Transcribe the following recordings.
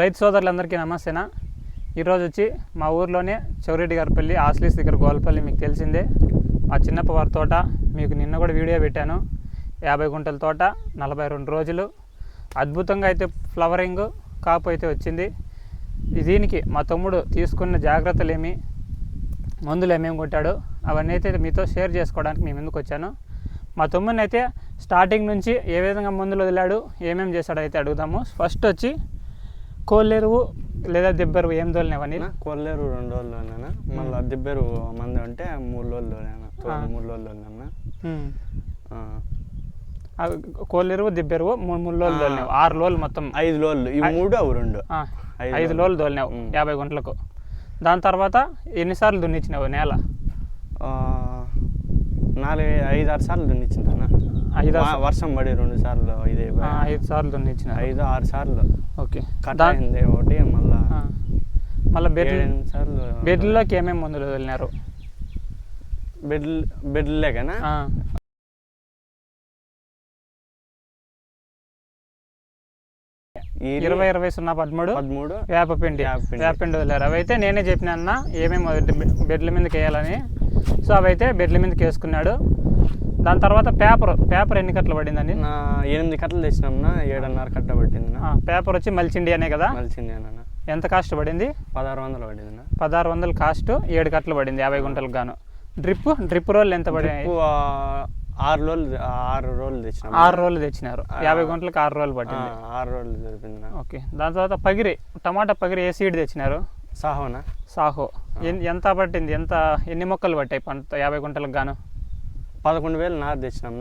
రైతు సోదరులందరికీ నమస్తేనా? ఈరోజు వచ్చి మా ఊర్లోనే చౌరెడ్డి గారిపల్లి ఆశ్లీస్ దగ్గర గోల్పల్లి మీకు తెలిసిందే. మా చిన్నప్ప వారి తోట మీకు నిన్న కూడా వీడియో పెట్టాను. యాభై గుంటల తోట నలభై రెండు రోజులు. అద్భుతంగా అయితే ఫ్లవరింగ్ కాపు అయితే వచ్చింది. దీనికి మా తమ్ముడు తీసుకున్న జాగ్రత్తలు ఏమి మందులు ఏమేమి కొట్టాడు అవన్నీ అయితే మీతో షేర్ చేసుకోవడానికి మేము ఎందుకు వచ్చాను. మా తమ్ముడిని అయితే స్టార్టింగ్ నుంచి ఏ విధంగా మందులు వదిలాడు ఏమేమి చేశాడో అయితే అడుగుదాము. ఫస్ట్ వచ్చి కోళ్ళెరువు లేదా దెబ్బెరువు ఏం తోలినవని కొల్లేరు రెండు రోజుల్లోనేనా మళ్ళీ దిబ్బేరు మంది ఉంటే మూడు రోజుల్లోనేనా ఆ. మూడు రోజుల్లోనేనా కోళ్ళెరువు దెబ్బెరువు మూడు మూడు రోజులు. తోలినావు ఆరు రోజులు మొత్తం. ఐదు రోజులు. ఇవి మూడు అవి రెండు. ఐదు రోజులు తోలినావు. యాభై గుంటలకు. దాని తర్వాత ఎన్నిసార్లు దున్నిచ్చినావు నేల? నాలుగు ఐదు ఆరు సార్లు దున్నిచ్చిందన్న ఐదు వర్షం పడి రెండు సార్లు ఇదే ఆ, ఐదు సార్లు దున్నిచ్చినావు ఐదు ఆరు సార్లు. ఓకే. కట్ అయింది ఒకటి మళ్ళా మళ్ళీ బెడ్ సార్లు బెడ్లోకి ఏమేమి మందులు వదిలినారు? బెడ్ బెడ్లేకనా? ఇరవై ఇరవై సున్నా పదమూడు పదమూడు వేపపిండి. వేపపిండి. వదిలేరు. అవైతే నేనే చెప్పిన అన్న ఏమేమి బెడ్ల మీదకి వేయాలని. సో అవైతే బెడ్ల మీదకి వేసుకున్నాడు. దాని తర్వాత పేపర్ పేపర్ ఎన్ని కట్టలు పడిందని నా ఎనిమిది కట్టలు తెచ్చినాం ఏడున్నర కట్ట పట్టింది పేపర్ వచ్చి మల్చిండి అనే కదా? మలిచింది అన్న. ఎంత కాస్ట్ పడింది? పదహారు వందలు పడింది పదహారు వందలు కాస్ట్ ఏడు కట్టలు పడింది యాభై గుంటలకు గాను. డ్రిప్ డ్రిప్ రోల్ ఎంత ఎక్కువ ఆరు రోజులు ఆరు రోజులు తెచ్చినాం ఆరు రోజులు తెచ్చినారు. యాభై గుంటలకు ఆరు రోజులు పట్టింది. ఆరు రోజులు జరిపింది ఓకే. దాని తర్వాత పగిరి టమాటా పగిరి ఏ సీడ్ తెచ్చినారు? సాహోనా? సాహో. ఎంత పట్టింది? ఎంత ఎన్ని మొక్కలు పట్టాయి పంట యాభై గుంటలకు గాను? పదకొండు వేలు నారు తెచ్చినాం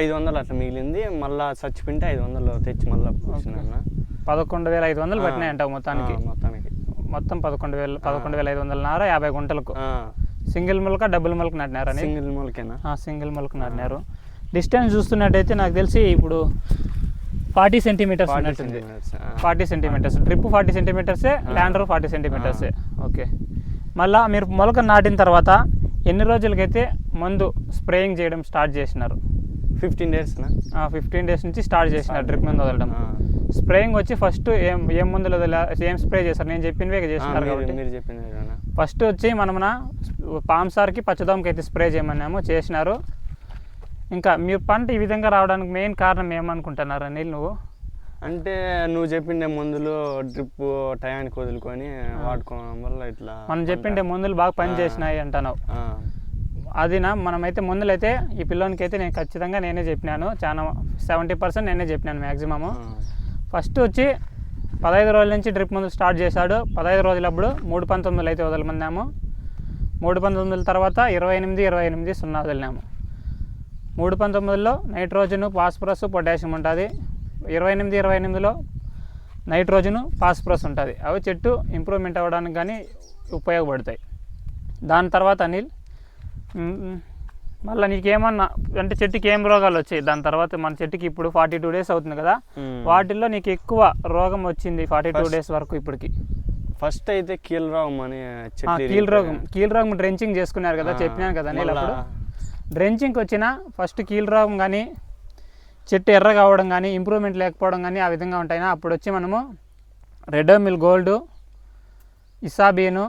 ఐదు వందలు అట్లా మిగిలింది. మళ్ళా చచ్చిపోయింటే ఐదు వందలు తెచ్చి మళ్ళీ పూసినాం నా పదకొండు వేల ఐదు వందలు. పట్టినాయంట మొత్తానికి. మొత్తానికి. మొత్తం పదకొండు వేలు పదకొండు వేల ఐదు వందల నార యాభై గుంటలకు. సింగిల్ మొలక డబుల్ మొలక నాటినారని సింగిల్ మూలకేనా? సింగిల్ మొలక నాటినారు. డిస్టెన్స్ చూస్తున్నట్టయితే నాకు తెలిసి ఇప్పుడు ఫార్టీ సెంటీమీటర్స్ ఉన్నట్టుంది. Forty centimeters. డ్రిప్ ఫార్టీ సెంటీమీటర్సే ల్యాండర్ ఫార్టీ సెంటీమీటర్సే. ఓకే. మళ్ళా మీరు మొలక నాటిన తర్వాత ఎన్ని రోజులకైతే మందు స్ప్రేయింగ్ చేయడం స్టార్ట్ చేసినారు? ఫిఫ్టీన్ డేస్ ఫిఫ్టీన్ డేస్ నుంచి స్టార్ట్ చేసినారు డ్రిప్ మందు వదలడం. స్ప్రేయింగ్ వచ్చి ఫస్ట్ ఏం ఏం మందులు వదిలా ఏం స్ప్రే చేశారు? నేను చెప్పినవే మీరు- కాబట్టి. మీరు చెప్పింది కదా ఫస్ట్ వచ్చి మనమున పాంసార్కి పచ్చదోమకి అయితే స్ప్రే చేయమన్నాము చేసినారు. ఇంకా మీ పంట ఈ విధంగా రావడానికి మెయిన్ కారణం ఏమనుకుంటున్నారు అనిల్ నువ్వు? అంటే నువ్వు చెప్పిండే మందులు డ్రిప్ టయానికి వదులుకొని వాడుకోవడం వల్ల ఇట్లా మనం చెప్పిండే మందులు బాగా పని చేసినాయి అంటున్నావు. ఆ, అది నా మనమైతే మందులు అయితే ఈ పిల్లోనికి అయితే నేను ఖచ్చితంగా నేనే చెప్పినాను. చాలా సెవెంటీ పర్సెంట్ నేనే చెప్పినాను మ్యాక్సిమము ఫస్ట్ వచ్చి పదహైదు రోజుల నుంచి డ్రిప్ మందులు స్టార్ట్ చేశాడు. పదహైదు రోజులప్పుడు మూడు పంతొమ్మిదిలు అయితే వదలమన్నాము. మూడు పంతొమ్మిదిల తర్వాత ఇరవై ఎనిమిది ఇరవై ఎనిమిది సున్నా వదిలినాము. మూడు పంతొమ్మిదిలో నైట్రోజను ఫాస్ఫరస్ పొటాషియం ఉంటుంది. ఇరవై ఎనిమిది ఇరవై ఎనిమిదిలో నైట్రోజను ఫాస్ఫరస్ ఉంటుంది. అవి చెట్టు ఇంప్రూవ్మెంట్ అవ్వడానికి కానీ ఉపయోగపడతాయి. దాని తర్వాత అనిల్ మళ్ళీ నీకేమన్నా అంటే చెట్టుకి ఏం రోగాలు వచ్చాయి? దాని తర్వాత మన చెట్టుకి ఇప్పుడు ఫార్టీ టూ డేస్ అవుతుంది కదా. వాటిల్లో నీకు ఎక్కువ రోగం వచ్చింది ఫార్టీ టూ డేస్ వరకు ఇప్పటికి? ఫస్ట్ అయితే కీలరావం అని ఆ, చెట్లు కీల్ రోగం. కీల్ రోగం డ్రెంచింగ్ చేసుకున్నారు కదా చెప్పినాను కదా నేను అప్పుడు. డ్రెంచింగ్కి వచ్చిన ఫస్ట్ కీల్ రోగం కానీ చెట్టు ఎర్ర కావడం కానీ ఇంప్రూవ్మెంట్ లేకపోవడం కానీ ఆ విధంగా ఉంటాయి అప్పుడు వచ్చి మనము Ridomil gold Isabion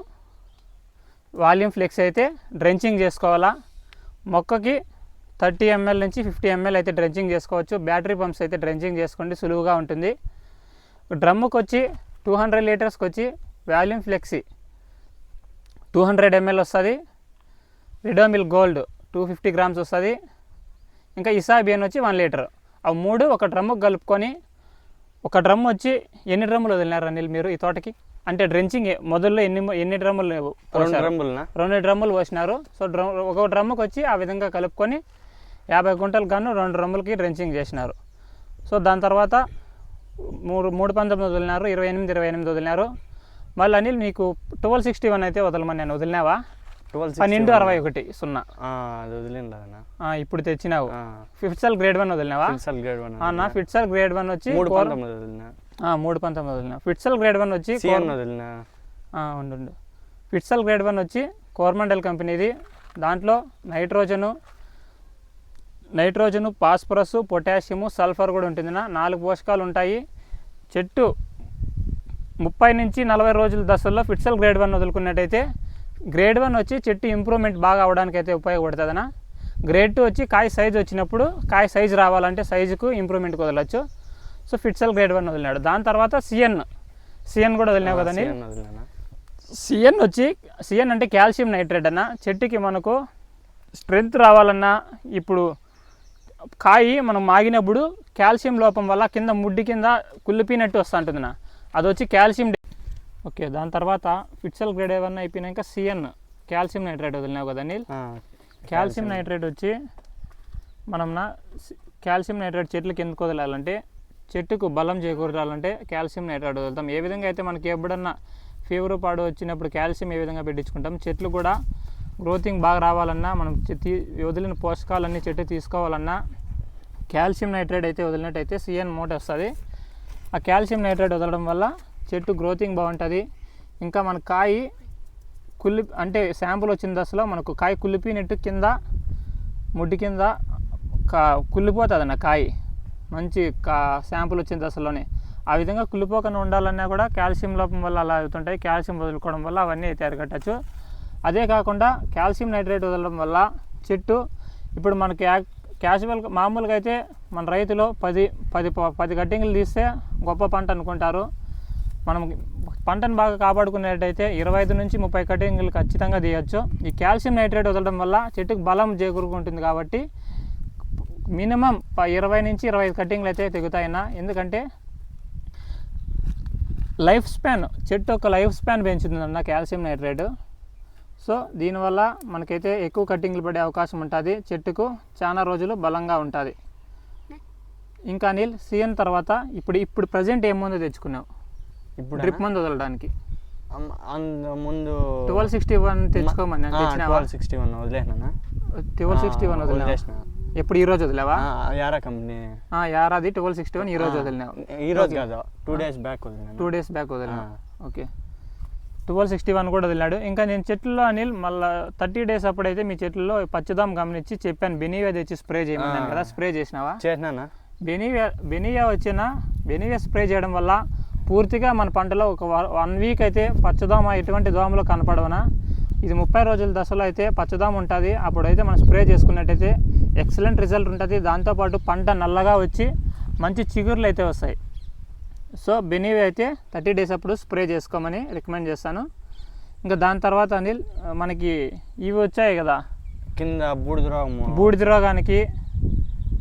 volume flex అయితే డ్రెంచింగ్ చేసుకోవాలా. మొక్కకి థర్టీ ఎంఎల్ నుంచి ఫిఫ్టీ ఎంఎల్ అయితే డ్రెంచింగ్ చేసుకోవచ్చు. బ్యాటరీ పంప్స్ అయితే డ్రెంచింగ్ చేసుకోండి. సులువుగా ఉంటుంది. డ్రమ్ముకి వచ్చి టూ హండ్రెడ్ లీటర్స్కి వచ్చి volume flexi two hundred ML వస్తుంది Ridomil gold two fifty grams వస్తుంది. ఇంకా ఇసాబియన్ వచ్చి వన్ లీటర్ ఆ మూడు ఒక డ్రమ్ముకి కలుపుకొని ఒక డ్రమ్ వచ్చి ఎన్ని డ్రమ్ములు వదిలినారు అనిల్ మీరు ఈ తోటకి? అంటే డ్రెంచింగ్ మొదల్లో ఎన్ని ఎన్ని డ్రమ్ములు రెండు? రంబులనా రెండు డ్రమ్ములు పోసినారు సో డ్రమ్ ఒక డ్రమ్ముకి వచ్చి ఆ విధంగా కలుపుకొని యాభై గుంటలు గాను రెండు డ్రమ్ములకి డ్రెంచింగ్ చేసినారు. సో దాని తర్వాత మూడు మూడు పంతొమ్మిది వదిలినారు ఇరవై ఎనిమిది ఇరవై ఎనిమిది వదిలినారు. మళ్ళీ అనిల్ నీకు ట్వెల్వ్ సిక్స్టీ వన్ అయితే వదలమని నేను వదిలినావా? పన్నెండు అరవై ఒకటి సున్నా. అది వదిలేనా ఇప్పుడు తెచ్చినావు. ఫిఫ్త్సల్ గ్రేడ్ వన్ వదిలినావా? ఫిల్సల్ గ్రేడ్ వన్ నా ఫిట్సల్ గ్రేడ్ వన్ వచ్చి మూడు పంతొమ్మిది వదిలినా. ఆ, మూడు పంతొమ్మిది వదిలినా. ఫిట్సల్ గ్రేడ్ వన్ వచ్చి వదిలినా. ఉండు ఉండు. ఫిట్సల్ గ్రేడ్ వన్ వచ్చి కోర్మండల్ కంపెనీది దాంట్లో nitrogen nitrogen phosphorus potassium sulphur కూడా ఉంటుంది నా. నాలుగు పోషకాలు ఉంటాయి. చెట్టు ముప్పై నుంచి నలభై రోజుల దశల్లో ఫిట్సల్ గ్రేడ్ వన్ వదులుకున్నట్టయితే గ్రేడ్ వన్ వచ్చి చెట్టు ఇంప్రూవ్మెంట్ బాగా అవడానికి అయితే ఉపయోగపడుతుందనా గ్రేడ్ టూ వచ్చి కాయ సైజ్ వచ్చినప్పుడు కాయ సైజ్ రావాలంటే సైజుకు ఇంప్రూవ్మెంట్ వదలొచ్చు. సో ఫిట్సల్ గ్రేడ్ వన్ వదిలినాడు. దాని తర్వాత సిఎన్ సిఎన్ కూడా వదిలినావు కదా CN వదిలేనా? సిఎన్ వచ్చి సిఎన్ అంటే కాల్షియం నైట్రేట్ అన్న. చెట్టుకి మనకు స్ట్రెంగ్త్ రావాలన్నా ఇప్పుడు కాయి మనం మాగినప్పుడు కాల్షియం లోపం వల్ల కింద ముడ్డి కింద కుళ్ళిపోయినట్టు వస్తూ ఉంటుంది నా అది వచ్చి కాల్షియం ఓకే దాని తర్వాత ఫిట్సల్ గ్రేడ్ ఏమన్నా అయిపోయినాక సిఎన్ కాల్షియం నైట్రేట్ వదిలినావు కదా నీల్ కాల్షియం నైట్రేట్ వచ్చి మనం నా కాల్షియం నైట్రేట్ చెట్లకి ఎందుకు వదలాలంటే చెట్టుకు బలం చేకూరాలంటే కాల్షియం నైట్రేట్ వదులుతాం. ఏ విధంగా అయితే మనకి ఎప్పుడన్నా ఫీవర్ పాడు వచ్చినప్పుడు కాల్షియం ఏ విధంగా పెట్టించుకుంటాం చెట్లు కూడా గ్రోతింగ్ బాగా రావాలన్నా మనం వదిలిన పోషకాలన్నీ చెట్టు తీసుకోవాలన్నా కాల్షియం నైట్రేట్ అయితే వదిలినట్టయితే సిఎన్ మూట వస్తుంది. ఆ కాల్షియం నైట్రేట్ వదలడం వల్ల చెట్టు గ్రోతింగ్ బాగుంటుంది. ఇంకా మన కాయి కుళ్ళి అంటే శాంపుల్ వచ్చిన దశలో మనకు కాయ కుళ్ళిపోయినట్టు కింద ముడ్డి కింద కా కుళ్ళిపోతుంది అన్న కాయ. మంచి కా శాంపుల్ వచ్చిన దశలోనే ఆ విధంగా కుళ్ళిపోకుండా ఉండాలన్నా కూడా కాల్షియం లోపం వల్ల అలా అవుతుంటాయి. కాల్షియం వదులుకోవడం వల్ల అవన్నీ అయితే అరగట్టచ్చు అదే కాకుండా కాల్షియం నైట్రేట్ వదలడం వల్ల చెట్టు ఇప్పుడు మనకి యా- క్యాజువల్ మామూలుగా అయితే మన రైతులు పది పది ప- పది కట్టింగ్లు తీస్తే గొప్ప పంట అనుకుంటారు. మనం పంటను బాగా కాపాడుకునేటైతే ఇరవై ఐదు నుంచి ముప్పై కటింగ్లు ఖచ్చితంగా తీయచ్చు. ఈ కాల్షియం నైట్రేట్ వదలడం వల్ల చెట్టుకు బలం చేకూరుకుంటుంది కాబట్టి మినిమం ఇరవై నుంచి ఇరవై ఐదు కటింగ్లు అయితే తెగుతాయినా ఎందుకంటే లైఫ్ స్పాన్ చెట్టు యొక్క లైఫ్ స్పాన్ పెంచుతుందన్న కాల్షియం నైట్రేట్. సో దీనివల్ల మనకైతే ఎక్కువ కటింగ్లు పడే అవకాశం ఉంటుంది. చెట్టుకు చాలా రోజులు బలంగా ఉంటుంది. ఇంకా అనిల్ సీఎన్ తర్వాత ఇప్పుడు ఇప్పుడు ప్రజెంట్ ఏముందో తెచ్చుకున్నావు ఇప్పుడు డ్రిప్ మందు వదలడానికి. ముందు ట్వెల్వ్ సిక్స్టీ వన్ తెచ్చుకోమని ట్వెల్వ్ సిక్స్టీ వన్ వదిలేసినా ట్వెల్వ్ సిక్స్టీ వన్ వదిలేసిన. ఎప్పుడు ఈ రోజు వదిలేవా? యారా కంపెనీ యారాది ట్వెల్వ్ సిక్స్టీ వన్ ఈ రోజు వదిలినావు. ఈ రోజు కాదు టూ డేస్ బ్యాక్ వదిలినా టూ డేస్ బ్యాక్ వదిలినా. ఓకే. ట్వెల్వ్ సిక్స్టీ వన్ కూడా వదిలినాడు. ఇంకా నేను చెట్లలో అనిల్ మళ్ళీ థర్టీ డేస్ అప్పుడైతే మీ చెట్లలో పచ్చదాం గమనించి చెప్పాను. బెనీవా తెచ్చి స్ప్రే చేయమన్నాను. కదా స్ప్రే చేసినావా? చేసినానా? బెనివియా బెనివియా వచ్చిన బెనివియా స్ప్రే చేయడం వల్ల పూర్తిగా మన పంటలో ఒక వన్ వీక్ అయితే పచ్చదోమ ఎటువంటి దోమలు కనపడవనా? ఇది ముప్పై రోజుల దశలో అయితే పచ్చదోమ ఉంటుంది. అప్పుడైతే మనం స్ప్రే చేసుకున్నట్టయితే ఎక్సలెంట్ రిజల్ట్ ఉంటుంది. దాంతోపాటు పంట నల్లగా వచ్చి మంచి చిగుర్లు అయితే వస్తాయి. సో బెనివి అయితే థర్టీ డేస్ అప్పుడు స్ప్రే చేసుకోమని రికమెండ్ చేస్తాను. ఇంకా దాని తర్వాత అనిల్ మనకి ఇవి వచ్చాయి కదా? కింద బూడిద రోగము. బూడిద రోగానికి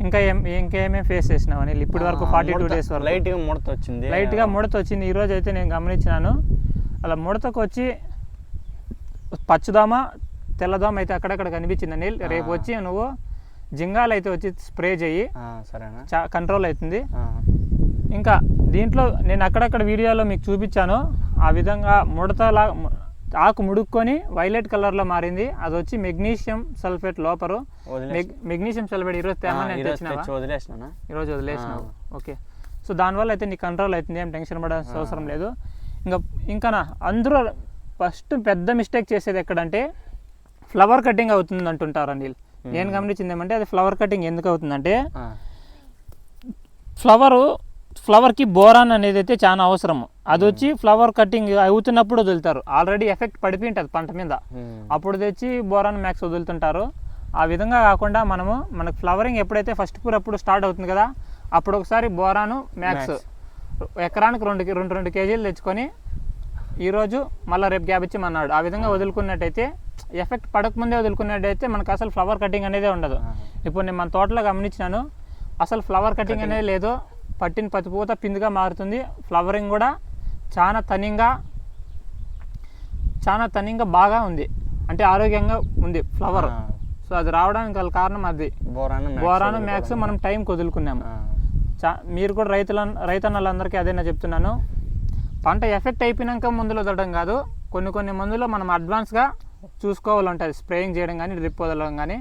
ఇంకా ఏం ఇంకేమేమి ఫేస్ చేసినావు అనిల్? ఇప్పటి వరకు ఫార్టీ టూ డేస్ వరకు. లైట్గా ముడత వచ్చింది లైట్గా ముడత వచ్చింది ఈరోజు అయితే నేను గమనించినాను. అలా ముడతకు వచ్చి పచ్చదోమ తెల్లదోమ అయితే అక్కడక్కడ కనిపించింది అనిల్. రేపు. వచ్చి నువ్వు జింగాలు అయితే వచ్చి స్ప్రే చెయ్యి ఆ, సరేనా? చా కంట్రోల్ అవుతుంది. ఇంకా దీంట్లో నేను అక్కడక్కడ వీడియోలో మీకు చూపించాను. ఆ విధంగా ముడతలా ఆకు ముడుక్కొని వైలెట్ కలర్లో మారింది. అది వచ్చి మెగ్నీషియం సల్ఫేట్ లోపరు. మెగ్నీషియం సల్ఫేట్ ఈరోజు తేమని నేను ఈరోజు వదిలేసినావు. ఓకే. సో దానివల్ల అయితే నీకు కంట్రోల్ అవుతుంది. ఏం టెన్షన్ పడాల్సిన అవసరం లేదు. ఇంకా ఇంకా నా అందరూ ఫస్ట్ పెద్ద మిస్టేక్ చేసేది ఎక్కడంటే ఫ్లవర్ కటింగ్ అవుతుంది అంటుంటారు అనిల్ నేను గమనించింది ఏమంటే అది ఫ్లవర్ కటింగ్ ఎందుకు అవుతుందంటే ఫ్లవరు ఫ్లవర్కి బోరాన్ అనేది అయితే చాలా అవసరం అది వచ్చి ఫ్లవర్ కటింగ్ అవుతున్నప్పుడు వదులుతారు. ఆల్రెడీ ఎఫెక్ట్ పడిపోయి ఉంటుంది పంట మీద. అప్పుడు తెచ్చి బోరాన్ మ్యాక్స్ వదులుతుంటారు. ఆ విధంగా కాకుండా మనము మనకు ఫ్లవరింగ్ ఎప్పుడైతే ఫస్ట్ పూర్ అప్పుడు స్టార్ట్ అవుతుంది కదా అప్పుడు ఒకసారి బోరాను మ్యాక్స్ ఎకరానికి రెండు రెండు రెండు కేజీలు తెచ్చుకొని ఈరోజు మళ్ళీ రేపు గ్యాప్ ఇచ్చి అన్నాడు ఆ విధంగా వదులుకున్నట్టయితే ఎఫెక్ట్ పడకముందే వదులుకున్నట్టయితే మనకు అసలు ఫ్లవర్ కటింగ్ అనేది ఉండదు. ఇప్పుడు నేను మన తోటలో గమనించినాను అసలు ఫ్లవర్ కటింగ్. అనేది లేదు. పట్టిన పత్తి పూత పిందుగా మారుతుంది. ఫ్లవరింగ్ కూడా చాలా తనింగా చాలా తనింగా బాగా ఉంది. అంటే ఆరోగ్యంగా ఉంది ఫ్లవర్. సో అది రావడానికి గల కారణం అది. బోరాను మ్యాక్స్ మనం టైంకి వదులుకున్నాము మీరు కూడా రైతుల రైతన్నలందరికీ అదే నేను చెప్తున్నాను. పంట ఎఫెక్ట్ అయిపోయినాక మందులు వదలడం కాదు. కొన్ని కొన్ని మందులు మనం అడ్వాన్స్గా చూసుకోవాలంటుంది స్ప్రేయింగ్ చేయడం కానీ డ్రిప్ వదలడం కానీ.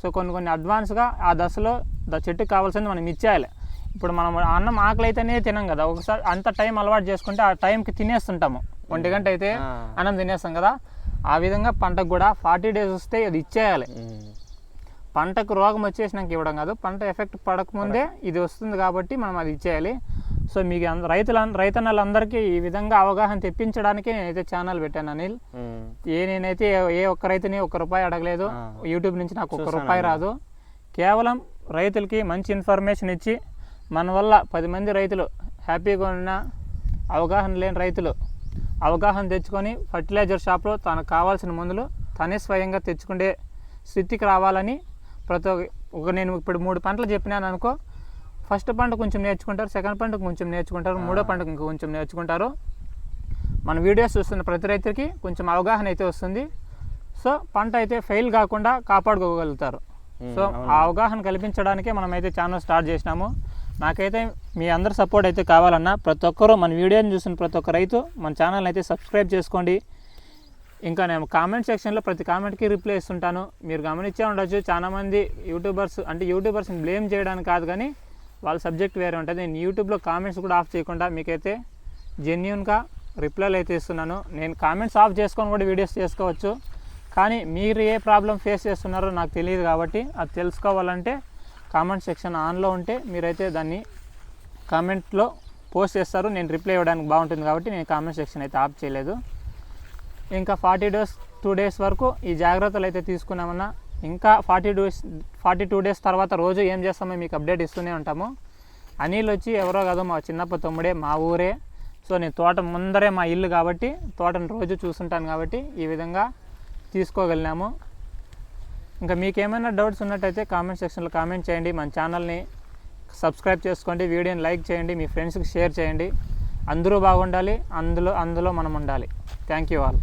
సో కొన్ని కొన్ని అడ్వాన్స్గా ఆ దశలో ద చెట్టుకు కావాల్సింది మనం ఇచ్చేయాలి. ఇప్పుడు మనం అన్నం ఆకలి అయితేనే తినం కదా. ఒకసారి అంత టైం అలవాటు చేసుకుంటే ఆ టైంకి తినేస్తుంటాము. ఒంటి గంట అయితే. అన్నం తినేస్తాం కదా. ఆ విధంగా పంటకు కూడా ఫార్టీ డేస్ వస్తే అది ఇచ్చేయాలి. పంటకు రోగం వచ్చేసినాక ఇవ్వడం కాదు. పంట ఎఫెక్ట్ పడకముందే ఇది వస్తుంది కాబట్టి మనం అది ఇచ్చేయాలి. సో మీకు రైతుల రైతన్నలందరికీ ఈ విధంగా అవగాహన తెప్పించడానికి నేనైతే ఛానల్ పెట్టాను అనిల్. ఏ నేనైతే ఏ- ఒక్క రైతుని ఒక్క రూపాయి అడగలేదు. యూట్యూబ్ నుంచి నాకు ఒక్క రూపాయి. రాదు. కేవలం రైతులకి మంచి ఇన్ఫర్మేషన్ ఇచ్చి మన వల్ల పది మంది రైతులు హ్యాపీగా ఉన్న అవగాహన లేని రైతులు అవగాహన తెచ్చుకొని ఫర్టిలైజర్ షాప్లో తనకు కావాల్సిన మందులు తనే స్వయంగా తెచ్చుకునే స్థితికి రావాలని ప్రతి ఒక నేను ఇప్పుడు మూడు పంటలు చెప్పినాను అనుకో ఫస్ట్ పంట కొంచెం నేర్చుకుంటారు సెకండ్ పంట కొంచెం నేర్చుకుంటారు మూడో పంటకు ఇంకా కొంచెం నేర్చుకుంటారు. మన వీడియోస్ చూస్తున్న ప్రతి రైతుకి కొంచెం అవగాహన అయితే వస్తుంది. సో పంట అయితే ఫెయిల్ కాకుండా కాపాడుకోగలుగుతారు. సో. ఆ అవగాహన కల్పించడానికే మనం అయితే ఛానల్ స్టార్ట్ చేసినాము. నాకైతే మీ అందరి సపోర్ట్ అయితే కావాలన్నా ప్రతి ఒక్కరూ మన వీడియోని చూసిన ప్రతి ఒక్క రైతు మన ఛానల్ అయితే సబ్స్క్రైబ్ చేసుకోండి. ఇంకా నేను కామెంట్ సెక్షన్లో ప్రతి కామెంట్కి రిప్లై ఇస్తుంటాను. మీరు గమనించే ఉండొచ్చు. చాలామంది యూట్యూబర్స్ అంటే యూట్యూబర్స్ని బ్లేమ్ చేయడానికి కాదు కానీ వాళ్ళ సబ్జెక్ట్ వేరే ఉంటుంది. నేను యూట్యూబ్లో కామెంట్స్ కూడా ఆఫ్ చేయకుండా మీకైతే జెన్యున్గా రిప్లైలు అయితే ఇస్తున్నాను. నేను కామెంట్స్ ఆఫ్ చేసుకొని కూడా వీడియోస్ చేసుకోవచ్చు. కానీ మీరు ఏ ప్రాబ్లం ఫేస్ చేస్తున్నారో నాకు తెలియదు కాబట్టి అది తెలుసుకోవాలంటే కామెంట్ సెక్షన్ ఆన్లో ఉంటే మీరైతే దాన్ని కామెంట్లో పోస్ట్ చేస్తారు. నేను రిప్లై ఇవ్వడానికి బాగుంటుంది కాబట్టి నేను కామెంట్ సెక్షన్ అయితే ఆఫ్ చేయలేదు. ఇంకా ఫార్టీ డేస్ టూ డేస్ వరకు ఈ జాగ్రత్తలు అయితే తీసుకున్నామన్నా ఇంకా forty days forty two days తర్వాత రోజు ఏం చేస్తామో మీకు అప్డేట్ ఇస్తూనే ఉంటాము. అనిల్ వచ్చి ఎవరో కాదు మా చిన్నప్ప తమ్ముడే మా ఊరే. సో నేను తోట ముందరే మా ఇల్లు కాబట్టి తోటను రోజు చూస్తుంటాను కాబట్టి ఈ విధంగా తీసుకోగలిగినాము. ఇంకా మీకు ఏమైనా డౌట్స్ ఉన్నట్టయితే కామెంట్ సెక్షన్లో కామెంట్ చేయండి. మన ఛానల్ని సబ్స్క్రైబ్ చేసుకోండి వీడియోని లైక్ చేయండి మీ ఫ్రెండ్స్కి షేర్ చేయండి. అందరూ బాగుండాలి అందులో అందులో మనం ఉండాలి. Thank you all.